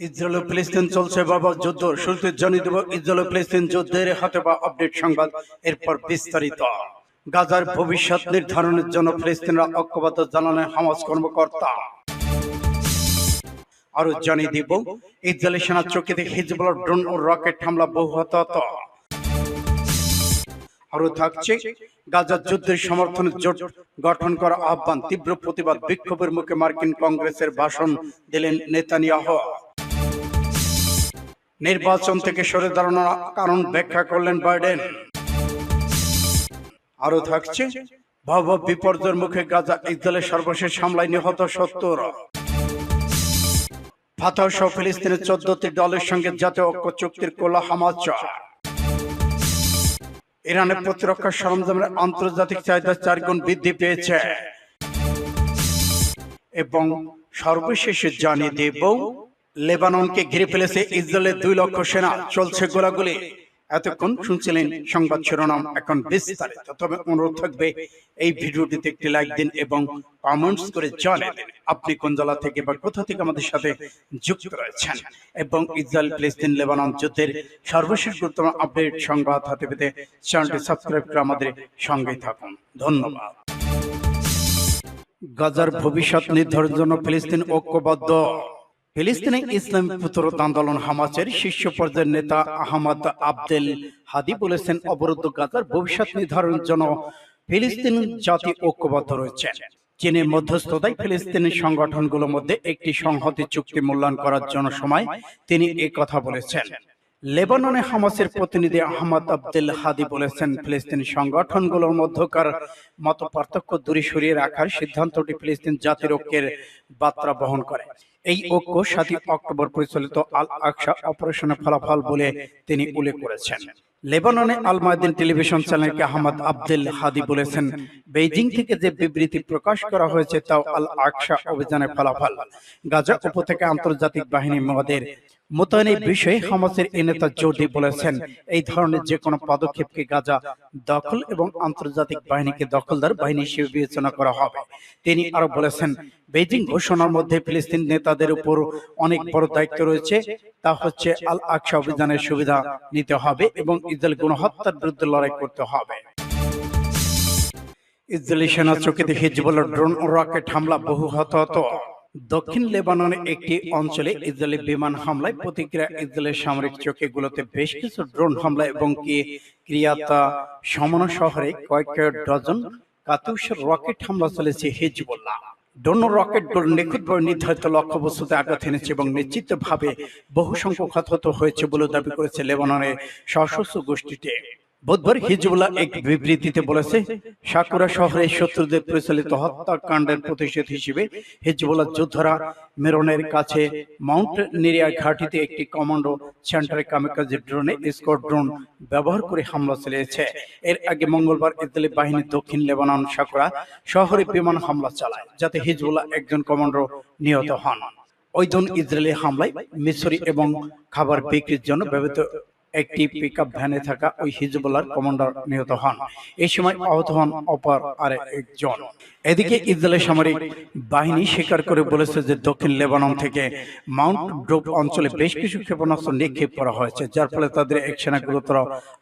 Israel ফিলিস্তিন চলছে বাবা যুদ্ধ। শুরুতে জানিয়ে দেব, ইসরায়েল ফিলিস্তিন যুদ্ধের হাতে বা আপডেট সংবাদ। এরপর বিস্তারিত। গাজার ভবিষ্যৎ নির্ধারণের জন্য ফিলিস্তিনরা ঐক্যবদ্ধ, জানালেন হামাস কর্মকর্তা। আরও জানিয়ে দিব সেনা চকিতে হিজবুল্লাহ ড্রোন ও রকেট হামলা বহু হতাহত আরও থাকছে, গাজার যুদ্ধের সমর্থনে জোট গঠন করা আহ্বান, তীব্র প্রতিবাদ বিক্ষোভের মুখে মার্কিন কংগ্রেসের ভাষণ দিলেন নেতানিয়াহু। নির্বাচন থেকে সরে দাঁড়ানোর কারণ ব্যাখ্যা করলেন বাইডেন। আরও থাকছে, ভয়াবহ বিপর্যয়ের মুখে গাজা ইসরায়েলের সর্বশেষ হামলায় নিহত সত্তর। ফাতাহ সহ ফিলিস্তিনের চোদ্দটি দলের সঙ্গে জাতীয় ঐক্য চুক্তির কোলা হামাজ ইরানের প্রতিরক্ষা সরঞ্জামের আন্তর্জাতিক চাহিদা চার গুণ বৃদ্ধি পেয়েছে। এবং সর্বশেষে জানিয়ে দেব লেবাননকে ঘিরে ফেলেছে ইসরায়েলের দুই লক্ষ সেনা। চলছে গোলাগুলি। এতক্ষণ শুনছিলেন সংবাদ শিরোনাম। এখন বিস্তারিত। তবে অনুরোধ থাকবে এই ভিডিওটিতে একটি লাইক দিন এবং কমেন্টস করে জানান। আপনি কোন জেলা থেকে বা কোথা থেকে আমাদের সাথে যুক্ত রয়েছেন? এবং ইসরায়েল ফিলিস্তিন লেবানন যুদ্ধের সর্বশেষ গুরুত্বপূর্ণ আপডেট সংবাদ হাতে পেতে চ্যানেলটি সাবস্ক্রাইব করে আমাদের সঙ্গেই থাকুন। ধন্যবাদ। গাজার ভবিষ্যৎ নির্ধারণের জন্য ফিলিস্তিন ঐক্যবদ্ধ। ফিলিস্তিনে ইসলাম প্রতিরোধ আন্দোলন হামাসের শীর্ষ পর্যায়ের নেতা আহমদ আবদেল হাদি বলেছেন, অবরুদ্ধ গাজার ভবিষ্যৎ নির্ধারণের জন্য ফিলিস্তিন জাতি ঐক্যবদ্ধ রয়েছে। চীনের মধ্যস্থতায় ফিলিস্তিনি সংগঠনগুলোর মধ্যে একটি সংহতি চুক্তি মূল্যায়ন করার জন্য সময় তিনি এ কথা বলেছেন। লেবাননে হামাসের প্রতিনিধি আহমদ আব্দুল হাদি বলেছেন, ফিলিস্তিনি সংগঠনগুলোর মধ্যকার মত পার্থক্য দূরে সরিয়ে রাখার সিদ্ধান্তটি ফিলিস্তিন জাতির ঐক্যের বার্তা বহন করে। এই ঐক্য সাতই অক্টোবর পরিচালিত আল আকসা অপারেশনের ফলাফল বলে তিনি উল্লেখ করেছেন। লেবাননে আল মায়দিন টেলিভিশন চ্যানেলকে আহমদ আব্দুল হাদি বলেছেন বেইজিং থেকে যে বিবৃতি প্রকাশ করা হয়েছে তাও আল আকসা অভিযানের ফলাফল। গাজা উপত্যকা আন্তর্জাতিক বাহিনী মহাদের মোতায়েনের বিষয়ে হামাসের এ নেতা জোর দিয়ে বলেছেন এই ধরনের যে কোনো পদক্ষেপকে গাজা দখল এবং আন্তর্জাতিক বাহিনীকে দখলদার বাহিনী হিসেবে বিবেচনা করা হবে। তিনি আরও বলেছেন বেজিং ঘোষণার মধ্যে ফিলিস্তিন নেতাদের উপর অনেক বড় দায়িত্ব রয়েছে। তা হচ্ছে আল আকসা অভিযানের সুবিধা নিতে হবে এবং ইসরায়েল গণহত্যার বিরুদ্ধে লড়াই করতে হবে। ইসরায়েলি সেনা চকিতে হিজবুল্লাহ ড্রোন রকেট হামলা বহু হতাহত দক্ষিণ লেবাননের একটি অঞ্চলে ইসরায়েলি বিমান হামলায় প্রতিক্রিয়া ইসরায়েলের সামরিক চৌকিগুলোতে বেশ কিছু ড্রোন হামলা এবং কি ক্রিয়াতা সমান শহরে কয়েক ডজন কাতুসের রকেট হামলা চলেছে হিজবুল্লাহ। ড্রোন ও রকেটগুলো নিখুঁতভাবে নির্ধারিত লক্ষ্য লক্ষ্যবস্তুতে আঘাত এনেছে এবং নিশ্চিতভাবে বহু সংখ্যক হতাহত হয়েছে বলে দাবি করেছে লেবাননের সশস্ত্র গোষ্ঠীটি বুধবার হিজবুল্লাহ এক বিবৃতিতে বলেছে সাকুরা শহরে শত্রুদের পরিচালিত হত্যাকাণ্ডের প্রতিশোধ হিসেবে হিজবুল্লাহ যোদ্ধারা মেরনের কাছে মাউন্ট নেরিয়া ঘাটিতে একটি কমান্ডো সেন্টারে কামিকাজে ড্রোনে স্কোর ড্রোন ব্যবহার করে হামলা চালিয়েছে। এর আগে মঙ্গলবার ইসরায়েলি বাহিনী দক্ষিণ লেবানন সাকুরা শহরে বিমান হামলা চালায় যাতে হিজবুল্লাহ একজন কমান্ডো নিহত হন। ওই দিন ইসরায়েলি হামলায় মিসরি এবং খাবার বিক্রির জন্য ব্যবহৃত একটি পিক ভ্যানে থাকা ওই হিজবুল্লার কমান্ডার নিহত হন। এই সময় আহত হন অপর আর একজন এদিকে ইসরায়েলের সামরিক বাহিনী স্বীকার করে বলেছে যে দক্ষিণ লেবানন থেকে মাউন্ট ড্রোপ অঞ্চলে বেশ কিছু ক্ষেপণাস্ত্র নিক্ষেপ করা হয়েছে যার ফলে তাদের এক সেনা গুরুতর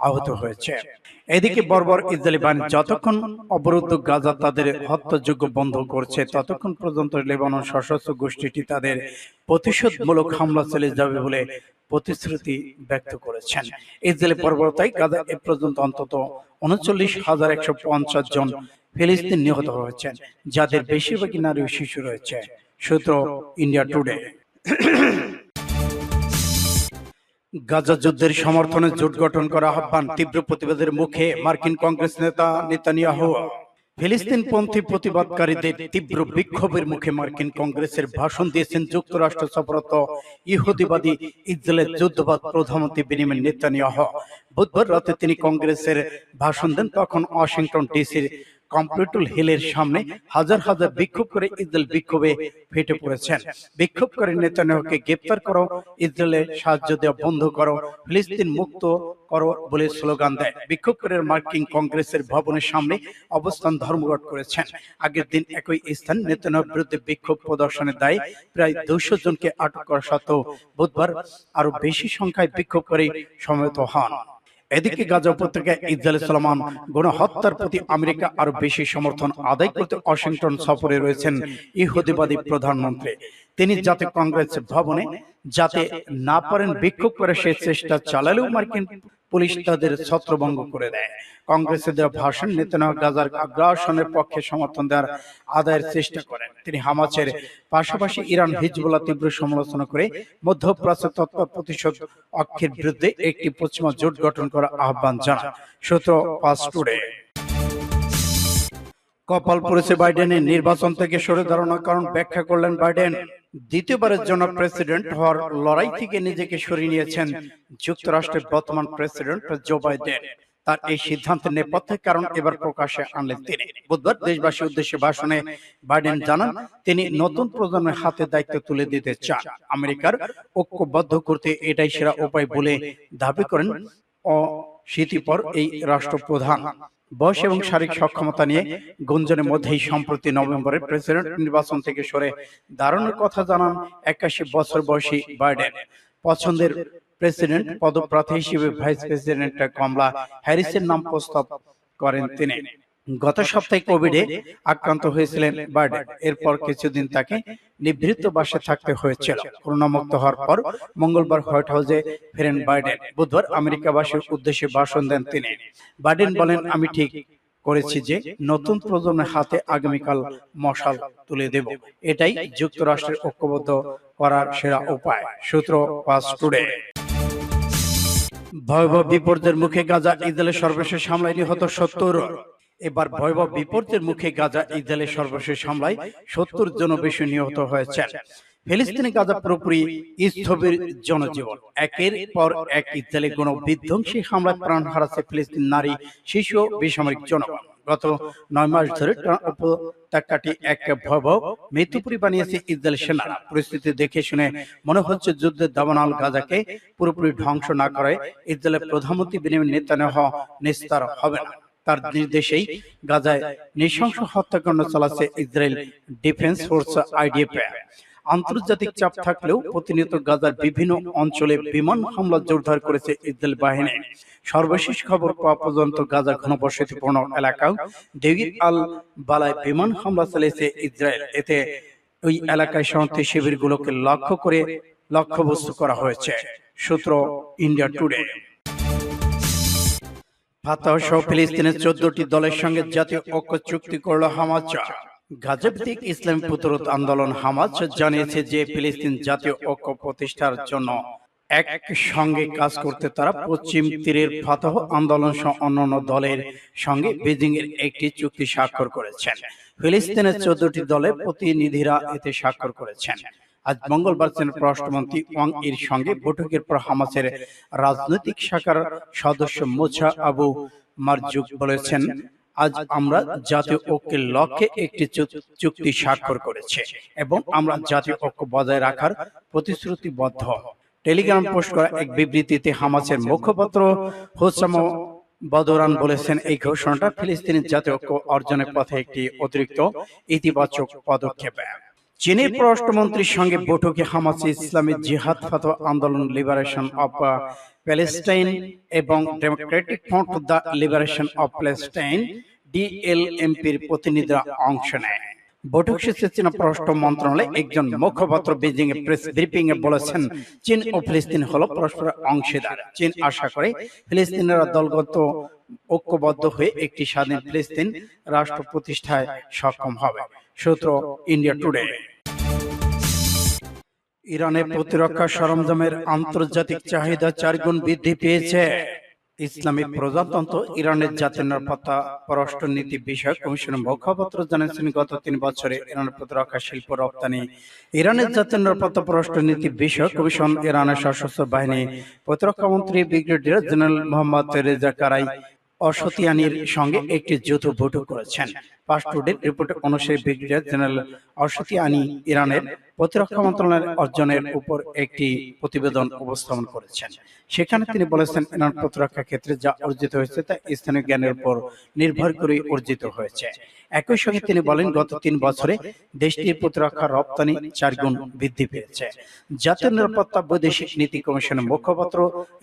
আহত হয়েছে। এদিকে বর্বর ইসরায়েলি বাহিনী যতক্ষণ অবরুদ্ধ গাজা তাদের হত্যাযোগ্য বন্ধ করছে ততক্ষণ পর্যন্ত লেবানন সশস্ত্র গোষ্ঠীটি তাদের প্রতিশোধমূলক হামলা চালিয়ে যাবে বলে প্রতিশ্রুতি ব্যক্ত করেছেন। ইসরায়েলের পর্বতায় গাজা এ পর্যন্ত অন্তত উনচল্লিশ হাজার একশো পঞ্চাশ জন ফিলিস্তিন নিহত হয়েছেন যাদের বেশিরভাগই নারী ও শিশু রয়েছে। সূত্র ইন্ডিয়া টুডে গাজা যুদ্ধের সমর্থনে জোট গঠন করা আহ্বান তীব্র প্রতিবাদের মুখে মার্কিন কংগ্রেস নেতা নেতানিয়াহু। ফিলিস্তিন পন্থী প্রতিবাদকারীদের তীব্র বিক্ষোভের মুখে মার্কিন কংগ্রেসের ভাষণ দিয়েছেন যুক্তরাষ্ট্র সফরত ইহুদিবাদী ইসরায়েলের যুদ্ধবাদ প্রধানমন্ত্রী বেনিয়ামিন নেতানিয়াহু। বুধবার রাতে তিনি কংগ্রেসের ভাষণ দেন তখন ওয়াশিংটন ডিসির কম্পিউটুল হিলের সামনে হাজার হাজার বিক্ষোভ করে ইসরায়েল বিক্ষোভে ফেটে পড়েছেন। বিক্ষোভ করে নেতানিয়াহুকে গ্রেপ্তার করো, ইসরায়েলের সাহায্য দেওয়া বন্ধ করো, ফিলিস্তিন মুক্ত করো বলে স্লোগান দেয়। বিক্ষোভ করে মার্কিন কংগ্রেসের ভবনের সামনে অবস্থান ধর্মঘট করেছেন। আগের দিন একই স্থান নেতানিয়াহুর বিরুদ্ধে বিক্ষোভ প্রদর্শনের দায়ে প্রায় দুশো জনকে আটক করা সত্ত্বেও বুধবার আরও বেশি সংখ্যায় বিক্ষোভ করে সমবেত হন। এদিকে গাজা উপত্যকায় ইসরায়েল সালমান গণহত্যার প্রতি আমেরিকা আরও বেশি সমর্থন আদায় করতে ওয়াশিংটন সফরে রয়েছেন ইহুদিবাদী প্রধানমন্ত্রী। তিনি যাতে কংগ্রেস ভবনে যাতে না পারেন বিক্ষোভ করে সে চেষ্টা চালালেও মার্কিন পুলিশ তাদের ছত্রভঙ্গ করে দেয়। কংগ্রেসের ভাষণ নেতানিয়াহু গাজার আগ্রাসনের পক্ষে সমর্থন দেওয়ার আদায়ের চেষ্টা করেন। তিনি হামাসের পাশাপাশি ইরান হিজবুল্লাহ তীব্র সমালোচনা করে মধ্যপ্রাচ্য তৎপর প্রতিশোধ অক্ষের বিরুদ্ধে একটি পশ্চিমা জোট গঠন করার আহ্বান জানান। সূত্র টুডে কপাল পড়েছে বাইডেনের নির্বাচন থেকে সরে দাঁড়ানোর কারণ ব্যাখ্যা করলেন বাইডেন দ্বিতীয়বারের জন্য প্রেসিডেন্ট হওয়ার লড়াই থেকে নিজেকে সরিয়ে নিয়েছেন যুক্তরাষ্ট্রের বর্তমান প্রেসিডেন্ট জো বাইডেন। তার এই সিদ্ধান্তের নেপথ্যে কারণ এবার প্রকাশে আনলেন তিনি। বুধবার দেশবাসীর উদ্দেশ্যে ভাষণে বাইডেন জানান তিনি নতুন প্রজন্মের হাতে দায়িত্ব তুলে দিতে চান। আমেরিকার ঐক্যবদ্ধ করতে এটাই সেরা উপায় বলে দাবি করেন অশীতিপর এই রাষ্ট্রপ্রধান। বয়স এবং শারীরিক সক্ষমতা নিয়ে গুঞ্জনের মধ্যেই সম্প্রতি নভেম্বরে প্রেসিডেন্ট নির্বাচন থেকে সরে দাঁড়ানোর কথা জানান একাশি বছর বয়সী বাইডেন পছন্দের প্রেসিডেন্ট পদপ্রার্থী হিসেবে ভাইস প্রেসিডেন্ট কমলা হ্যারিসের নাম প্রস্তাব করেন তিনি। গত সপ্তাহে কোভিডে আক্রান্ত হয়েছিলেন বাইডেন এরপর কিছুদিন তাকে নিভৃত বাসে থাকতে হয়েছিল। করোনামুক্ত হওয়ার পর মঙ্গলবার হোয়াইট হাউসে ফেরেন বাইডেন বুধবার আমেরিকাবাসীর উদ্দেশ্যে ভাষণ দেন তিনি। বাইডেন বলেন আমি ঠিক করেছি যে নতুন প্রজন্মের হাতে আগামীকাল মশাল তুলে দেব। এটাই যুক্তরাষ্ট্রের ঐক্যবদ্ধ করার সেরা উপায়। সূত্র পাস টুডে। ভয়াবহ বিপর্যয়ের মুখে গাজা ইসরায়েলের সর্বশেষ হামলায় নিহত সত্তর এবার ভয়াবহ বিপর্যয়ের মুখে গাজা ইসরায়েলের সর্বশেষ হামলায় সত্তর জন বেশি নিহত হয়েছে ফিলিস্তিনি গাজা পুরোপুরি স্থবির জনজীবন। একের পর এক ইসরায়েলি কোন বিধ্বংসী হামলায় প্রাণ হারাচ্ছে ফিলিস্তিন নারী, শিশু বেসামরিক জনগণ। গত নয় মাস ধরে উপত্যকাটি এক ভয়াবহ মৃত্যুপুরি বানিয়েছে ইসরায়েল সেনা। পরিস্থিতি দেখে শুনে মনে হচ্ছে যুদ্ধের দাবানল গাজাকে পুরোপুরি ধ্বংস না করে ইসরায়েলের প্রধানমন্ত্রী বেনিয়ামিন নেতানিয়াহু নিস্তার হবে না তার নির্দেশেই গাজায় নৃশংস হত্যাকাণ্ড চালাচ্ছে ইসরায়েল ডিফেন্স ফোর্স আইডিএফ আন্তর্জাতিক চাপ থাকলেও প্রতিনিয়ত গাজার বিভিন্ন অঞ্চলে বিমান হামলা জোরদার করেছে ইসরায়েল বাহিনী। সর্বশেষ খবর পাওয়া পর্যন্ত গাজার ঘনবসতিপূর্ণ এলাকাও ডেভিড আল বালায় বিমান হামলা চালিয়েছে ইসরায়েল। এতে ওই এলাকায় শরণার্থী শিবিরগুলোকে লক্ষ্য করে লক্ষ্যবস্তু করা হয়েছে। সূত্র ইন্ডিয়া টুডে। ফাতাহ সহ ফিলিস্তিনের চোদ্দটি দলের সঙ্গে জাতীয় ঐক্য চুক্তি করল গাজাভিত্তিক ইসলামী প্রতিরোধ আন্দোলন জানিয়েছে যে ফিলিস্তিন জাতীয় ঐক্য প্রতিষ্ঠার জন্য এক সঙ্গে কাজ করতে তারা পশ্চিম তীরের ফাতাহ আন্দোলন সহ অন্যান্য দলের সঙ্গে বেজিং এর একটি চুক্তি স্বাক্ষর করেছেন। ফিলিস্তিনের চোদ্দটি দলের প্রতিনিধিরা এতে স্বাক্ষর করেছেন। আজ মঙ্গলবার চীনের পররাষ্ট্রমন্ত্রী ওয়াং এর সঙ্গে বৈঠকের পর হামাসের রাজনৈতিক শাখার সদস্য মোছা আবু মারজুক বলেছেন, আজ আমরা জাতীয় ঐক্যের লক্ষ্যে একটি চুক্তি স্বাক্ষর করেছে এবং আমরা জাতীয় ঐক্য বজায় রাখার প্রতিশ্রুতিবদ্ধ। টেলিগ্রাম পোস্ট করা এক বিবৃতিতে হামাসের মুখপাত্র হোসাম বদরান বলেছেন, এই ঘোষণাটা ফিলিস্তিনের জাতীয় ঐক্য অর্জনের পথে একটি অতিরিক্ত ইতিবাচক পদক্ষেপ। চীনের পররাষ্ট্রমন্ত্রীর সঙ্গে বৈঠকে হামাসে ইসলামী জিহাদ ফাতোয়া আন্দোলন লিবারেশন অফ প্যালেস্টাইন এবং democratic front the liberation of Palestine ডিএলএমপির প্রতিনিধিরা অংশ নেয়। বৈঠক শেষে চীনা পররাষ্ট্র মন্ত্রণালয় একজন মুখপাত্র বেজিং এ প্রেস ব্রিফিং এ বলেছেন চীন ও ফিলিস্তিন হলো পরস্পরের অংশীদার। চীন আশা করে ফিলিস্তিনিরা দলগত ঐক্যবদ্ধ হয়ে একটি স্বাধীন ফিলিস্তিন রাষ্ট্র প্রতিষ্ঠায় সক্ষম হবে। সূত্র ইন্ডিয়া টুডে ইরানের প্রতিরক্ষা সরঞ্জামের আন্তর্জাতিক চাহিদা চারগুণ বৃদ্ধি পেয়েছে। ইসলামী প্রজাতন্ত্র ইরানের জাতীয় নিরাপত্তা পররাষ্ট্রনীতি বিষয়ক কমিশনের মুখপাত্র জানিয়েছেন গত তিন বছরে ইরানের প্রতিরক্ষা শিল্প রপ্তানি ইরানের জাতীয় নিরাপত্তা পররাষ্ট্রনীতি বিষয়ক কমিশন ইরানের সশস্ত্র বাহিনী প্রতিরক্ষা মন্ত্রী brigadier general Mohammad Reza Gharaei অসতিয়ানির সঙ্গে একটি যৌথ বৈঠক করেছেন। পাসপোর্টের রিপোর্ট অনুসারে ব্রিগেডিয়ার জেনারেল অসতিয়ানি ইরানের প্রতিরক্ষা মন্ত্রণালয়ের অর্জনের উপর একটি প্রতিবেদন উপস্থাপন করেছেন। সেখানে তিনি বলেছেন ইরান প্রতিরক্ষা ক্ষেত্রে যা অর্জিত হয়েছে তা স্থানীয় জ্ঞানের উপর নির্ভর করে অর্জিত হয়েছে। একই সঙ্গে তিনি বলেন গত তিন বছরে দেশটির প্রতিরক্ষা রপ্তানি চার গুণ বৃদ্ধি পেয়েছে। জাতীয় নিরাপত্তা বৈদেশিক নীতি কমিশনের মুখপাত্র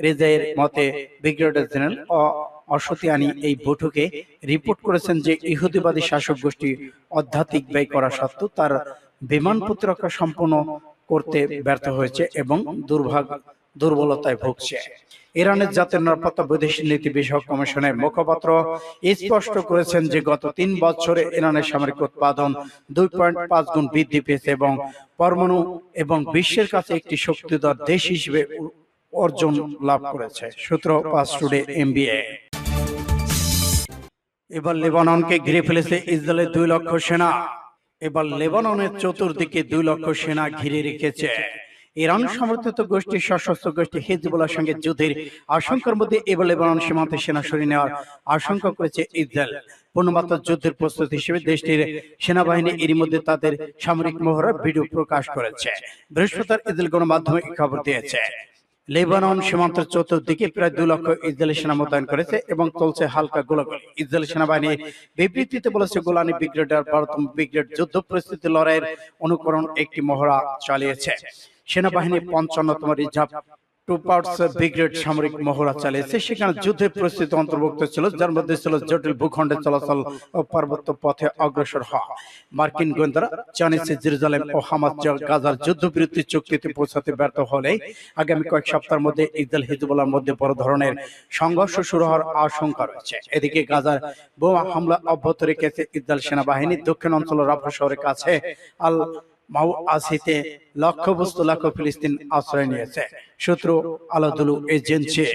রেজাইয়ের মতে ব্রিগেডিয়ার জেনারেল অসতিয়ানি এই বৈঠকে রিপোর্ট করেছেন যে ইহুদিবাদী শাসক গোষ্ঠী আধ্যাত্মিক ব্যয় করা সত্ত্বেও তার বিমান প্রতিরক্ষা সম্পন্ন করতে ব্যর্থ হয়েছে এবং দুর্ভাগ দুর্বলতায় ভুগছে। ইরানের জাতীয় নিরাপত্তা বৈদেশিক নীতি বিষয়ক কমিশনের মুখপাত্র স্পষ্ট করেছেন যে গত তিন বছরে ইরানের সামরিক উৎপাদন দুই পয়েন্ট পাঁচ গুণ বৃদ্ধি পেয়েছে এবং পরমাণু এবং বিশ্বের কাছে একটি শক্তিধর দেশ হিসেবে অর্জন লাভ করেছে। সূত্র পাঁচ টুডে এমবিএ। এবার লেবাননকে ঘিরে ফেলেছে ইসরায়েলের দুই লক্ষ সেনা। এবার লেবাননের চতুর্দিকে দুই লক্ষ সেনা ঘিরে রেখেছে। ইরান সমর্থিত গোষ্ঠী সশস্ত্র গোষ্ঠী হিজবুল্লাহর সঙ্গে যুদ্ধের আশঙ্কার মধ্যে এবার লেবানন সীমান্তে সেনা সরিয়ে নেওয়ার আশঙ্কা করেছে ইসরায়েল। পূর্ণমাত্রা যুদ্ধের প্রস্তুতি হিসেবে দেশটির সেনাবাহিনী এরই মধ্যে তাদের সামরিক মহড়ার ভিডিও প্রকাশ করেছে। বৃহস্পতিবার ইসরায়েল গণমাধ্যমে খবর দিয়েছে। লেবানন সীমান্তের চতুর্দিকে প্রায় দু লক্ষ ইসরায়েলি সেনা মোতায়েন করেছে এবং চলছে হালকা গোলাগুলি। ইসরায়েলি সেনাবাহিনী বিবৃতিতে বলেছে গোলানি ব্রিগেডের বারোতম ব্রিগেড যুদ্ধ পরিস্থিতি লড়াইয়ের অনুকরণ একটি মহড়া চালিয়েছে। সেনাবাহিনী পঞ্চান্নতম রিজার্ভ টুপার্টস ব্রিগেড সামরিক মহড়া চালিয়েছে সেখানে যুদ্ধের পরিস্থিতি অন্তর্ভুক্ত ছিল যার মধ্যে ছিল জটিল ভূখণ্ডে চলাচল ও পার্বত্য পথে অগ্রসর হওয়া মার্কিন গোয়েন্দারা জানিয়েছে জেরুজালেম ও হামাজ গাজার যুদ্ধবিরতি চুক্তিতে পৌঁছাতে ব্যর্থ হলে আগামী কয়েক সপ্তাহের মধ্যে ইসরায়েল হিজবুল্লাহর মধ্যে বড় ধরনের সংঘর্ষ শুরু হওয়ার আশঙ্কা রয়েছে এদিকে গাজার বোমা হামলা অব্যাহত রেখেছে ইসরায়েল সেনাবাহিনী দক্ষিণ অঞ্চল রাফা শহরের কাছে আল মাউ আসিতে লক্ষ্যবস্তু লক্ষ ফিলিস্তিন আশ্রয় নিয়েছে। শত্রু আলাদুলু এজেন্সি।